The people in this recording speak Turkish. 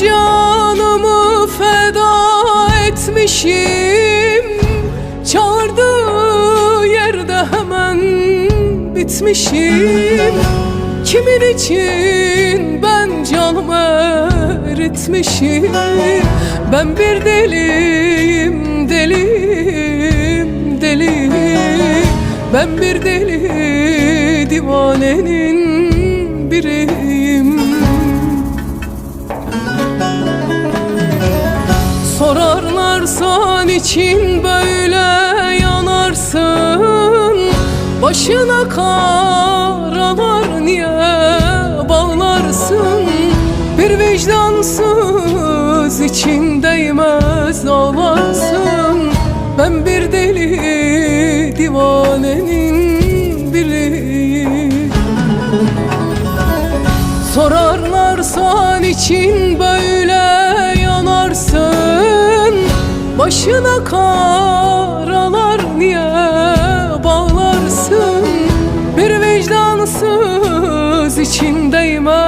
Canımı feda etmişim. Çağırdığı yerde hemen bitmişim. Kimin için ben canımı eritmişim? Ben bir deliyim, deliyim, deliyim. Ben bir deli divanenin Sorarlarsa için böyle yanarsın. Başına karalar niye bağlarsın? Bir vicdansız için değmez ağlarsın. Ben bir deli divanenin biriyim Sorarlarsa için Başına karalar niye bağlarsın? Bir vicdansız için değmez